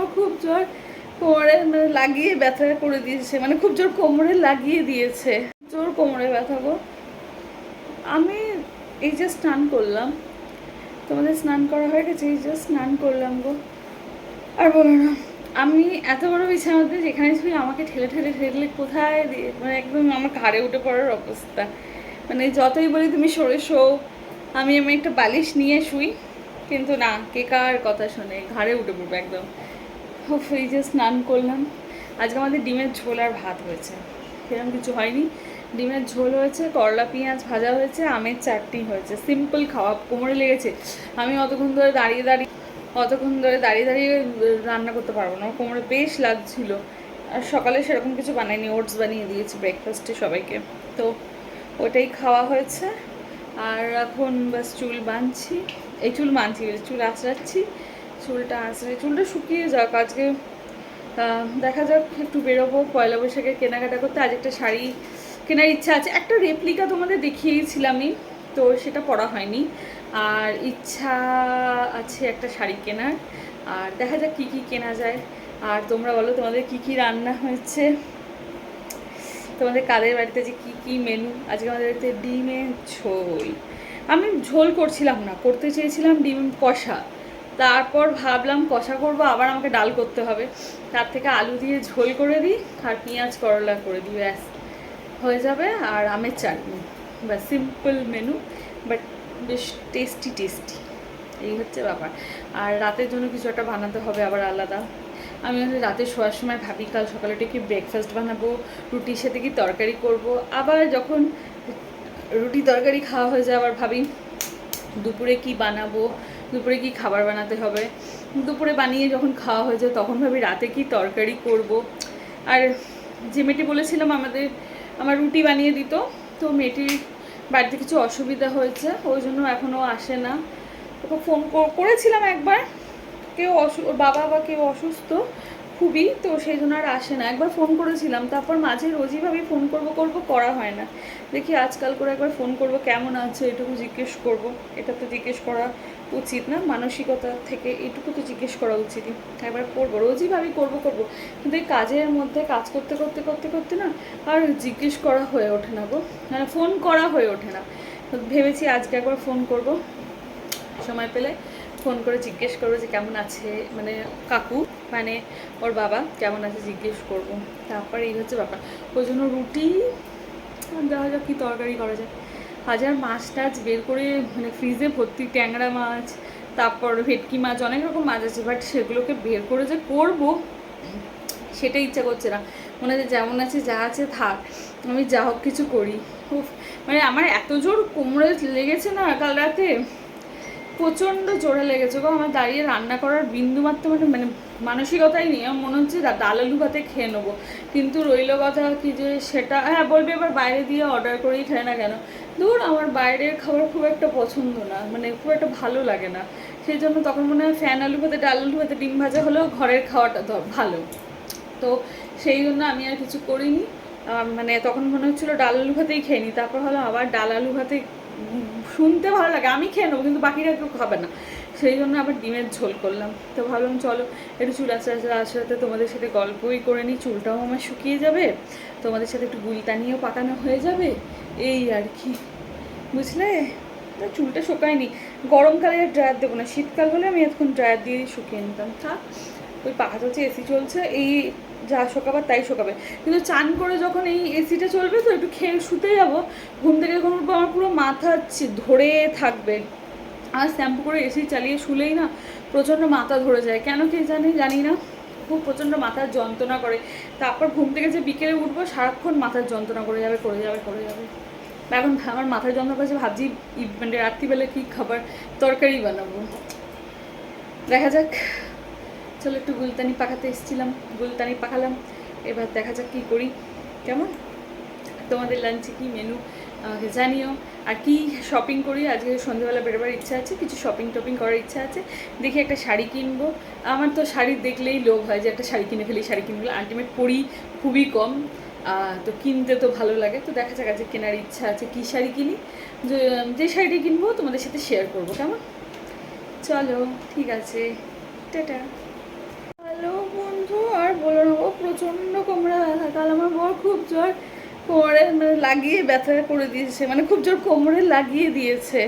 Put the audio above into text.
আমার খুব জোর কোমরে মানে লাগিয়ে ব্যথা করে দিয়েছে। মানে খুব জোর কোমরে লাগিয়ে দিয়েছে। জোর কোমরে ব্যথা গো। আমি এই যে স্নান করলাম। তোমাদের স্নান করা হয়ে গেছে? এই যে স্নান করলাম গো। আর বলো না, আমি এত বড় মধ্যে যেখানে শুই আমাকে ঠেলে ঠেলে ঠেলে কোথায় দিয়ে মানে একদম আমার ঘাড়ে উঠে পড়ার অবস্থা। মানে যতই বলি তুমি সরে শো। আমি আমি একটা বালিশ নিয়ে শুই। কিন্তু না, কে কার কথা শোনে? ঘাড়ে উঠে পড়বে একদম। এই যে স্নান করলাম। আজকে আমাদের ডিমের ঝোল আর ভাত হয়েছে। সেরকম কিছু হয়নি। ডিমের ঝোল হয়েছে, করলা, পেঁয়াজ ভাজা হয়েছে, আমের চাটনি হয়েছে। সিম্পল খাওয়া, কোমরে লেগেছে। আমি অতক্ষণ ধরে দাঁড়িয়ে দাঁড়িয়ে, অতক্ষণ ধরে দাঁড়িয়ে দাঁড়িয়ে রান্না করতে পারব না। কোমরে বেশ লাগছিল। আর সকালে সেরকম কিছু বানাইনি, ওটস বানিয়ে দিয়েছি ব্রেকফাস্টে সবাইকে। তো ওটাই খাওয়া হয়েছে। আর এখন বাস চুল বাঁধছি। এই চুল বাঁধছি, চুল আঁচড়াচ্ছি। চুলটা আঁচড়ে চুলটা শুকিয়ে যাক, আজকে দেখা যাক একটু বেরোবো, পয়লা বৈশাখে কেনাকাটা করতে। আজ একটা শাড়ি কেনার ইচ্ছা আছে। একটা রেপ্লিকা তোমাদের দেখিয়েছিলামই, তো সেটা পরা হয়নি। আর ইচ্ছা আছে একটা শাড়ি কেনার। আর দেখা যাক কী কী কেনা যায়। আর তোমরা বলো, তোমাদের কী কী রান্না হয়েছে? তোমাদের কাদের বাড়িতে যে কী কী মেনু আজকে আমাদের বাড়িতে ডিমের ঝোল। আমি ঝোল করছিলাম না, করতে চেয়েছিলাম ডিম কষা। তারপর ভাবলাম কষা করব, আবার আমাকে ডাল করতে হবে। তার থেকে আলু দিয়ে ঝোল করে দিই, আর পেঁয়াজ, করলা করে দিই, ব্যাস। হয়ে যাবে, আর আমের চাটনি। বা সিম্পল মেনু বাট বেশ টেস্টি টেস্টি এই হচ্ছে ব্যাপার। আর রাতের জন্য কিছু একটা বানাতে হবে, আবার আলাদা। আমি রাতে শোয়ার সময় ভাবি, কাল সকালে কি ব্রেকফাস্ট বানাবো, রুটির সাথে কি তরকারি করব। আবার যখন রুটি তরকারি খাওয়া হয়ে যায়, আবার ভাবি, দুপুরে কি বানাবো দুপুরে কি খাবার বানাতে হবে? দুপুরে বানিয়ে যখন খাওয়া হয়ে যায়, তখন ভাবি রাতে কি তরকারি করব। আর যে মেয়েটি বলেছিলাম আমাদের, আমার রুটি বানিয়ে দিত, তো মেয়েটির বাড়িতে কিছু অসুবিধা হয়েছে, ওই জন্য এখনও আসে না। ওকে ফোন করেছিলাম একবার, কেউ অসু বাবা বা কেউ অসুস্থ খুবই, তো সেই জন্য আর আসে না। একবার ফোন করেছিলাম, তারপর মাঝে রোজই ভাবি ফোন করব করব, করা হয় না। দেখি আজকাল করে একবার ফোন করব, কেমন আছে এটুকু জিজ্ঞেস করব। এটা তো জিজ্ঞেস করা উচিত না, মানসিকতা থেকে এটুকু তো জিজ্ঞেস করা উচিতই। একবার করব, রোজই ভাবি করব করব। কিন্তু এই কাজের মধ্যে কাজ করতে করতে করতে করতে না আর জিজ্ঞেস করা হয়ে ওঠে না গো। মানে ফোন করা হয়ে ওঠে না। ভেবেছি আজকে একবার ফোন করব। সময় পেলে ফোন করে জিজ্ঞেস করব যে কেমন আছে মানে কাকু? মানে ওর বাবা কেমন আছে জিজ্ঞেস করব। তারপর এই হচ্ছে ব্যাপার। ওই জন্য রুটি দেখা যাক কী তরকারি করা যায়। হাজার মাছ টাছ বের করে মানে ফ্রিজে ভর্তি ট্যাংরা মাছ তারপর ভেটকি মাছ অনেক রকম মাছ আছে। বাট সেগুলোকে বের করে যে করব সেটা ইচ্ছা করছে না। মনে হচ্ছে যেমন আছে যা আছে থাক আমি যা হোক কিছু করি। উফ, মানে আমার এত জোর কোমরে লেগেছে না কাল রাতে? প্রচণ্ড জোরে লেগেছে গো। আমার দাঁড়িয়ে রান্না করার বিন্দু মাত্র মানে মানে মানসিকতাই আমার মনে হচ্ছে দা- ডাল আলু ভাতে খেয়ে নেব। কিন্তু রইল কথা কি যে সেটা হ্যাঁ বলবে এবার বাইরে দিয়ে অর্ডার করেই খায় না কেন? দূর আমার বাইরের খাবার খুব একটা পছন্দ না। মানে খুব একটা ভালো লাগে না। সেই জন্য তখন মনে হয় ফ্যান আলু ভাতে, ডাল আলু ভাতে ডিম ভাজা হলেও ঘরের খাওয়াটা ভালো। তো সেই জন্য আমি আর কিছু করিনি। মানে তখন মনে হচ্ছিল ডাল আলু ভাতেই খেয়ে নিই তারপর হলো আবার ডাল আলু ভাতে শুনতে ভালো লাগে, আমি খেয়ে নেব, কিন্তু বাকিরা কেউ খাবে না। সেই জন্য আবার ডিমের ঝোল করলাম। তো ভাবলাম, চলো একটু চুল আস্তে আস্তে আস্তে তোমাদের সাথে গল্পই করে নিই, চুলটাও আমার শুকিয়ে যাবে, তোমাদের সাথে একটু গুলতানিও পাকানো হয়ে যাবে, এই আর কি। বুঝলে? না, চুলটা শুকায়নি। গরমকালে ড্রায়ার দেবো না, শীতকাল হলে আমি এখন ড্রায়ার দিয়ে শুকিয়ে নিতাম। থাক, ওই পাখা চলছে এসি চলছে, এই যা শোকাবার তাই শোকাবে। কিন্তু চান করে যখন এই এসিটা চলবে তো একটু খেয়ে শুতে যাব, ঘুম থেকে যখন উঠবো, আমার পুরো মাথা ধরে থাকবে। আর শ্যাম্পু করে এসি চালিয়ে শুলেই না প্রচণ্ড মাথা ধরে যায়। কেন কে জানি জানি না। খুব প্রচণ্ড মাথার যন্ত্রণা করে। তারপর ঘুম থেকে যে বিকেলে উঠবো, সারাক্ষণ মাথার যন্ত্রণা করে যাবে করে যাবে করে যাবে। এখন আমার মাথার যন্ত্রণা করছে, ভাবছি মানে রাত্রিবেলা কী খাবার তরকারি বানাবো। দেখা যাক। চলো একটু গুলতানি পাকাতে এসেছিলাম, গুলতানি পাকালাম। এবার দেখা যাক কী করি। কেমন? তোমাদের লাঞ্চে কি মেনু আমাকে জানিও। আর কি শপিং করি? আজকে সন্ধ্যেবেলা বেরোবার ইচ্ছা আছে, কিছু শপিং টপিং করার ইচ্ছা আছে। দেখি একটা শাড়ি কিনবো। আমার তো শাড়ি দেখলেই লোভ হয় যে একটা শাড়ি কিনে ফেলি, শাড়ি কিনবো। আলটিমেট পরি খুবই কম। তো কিনতে তো ভালো লাগে। তো দেখা যাক আজকে কেনার ইচ্ছা আছে কী শাড়ি কিনি। যে শাড়িটি কিনবো তোমাদের সাথে শেয়ার করব। কেমন? চলো, ঠিক আছে। টাটা হ্যালো কাল আমার বর খুব জোর কোমরে মানে লাগিয়ে ব্যথা করে দিয়েছে। মানে খুব জোর কোমরে লাগিয়ে দিয়েছে।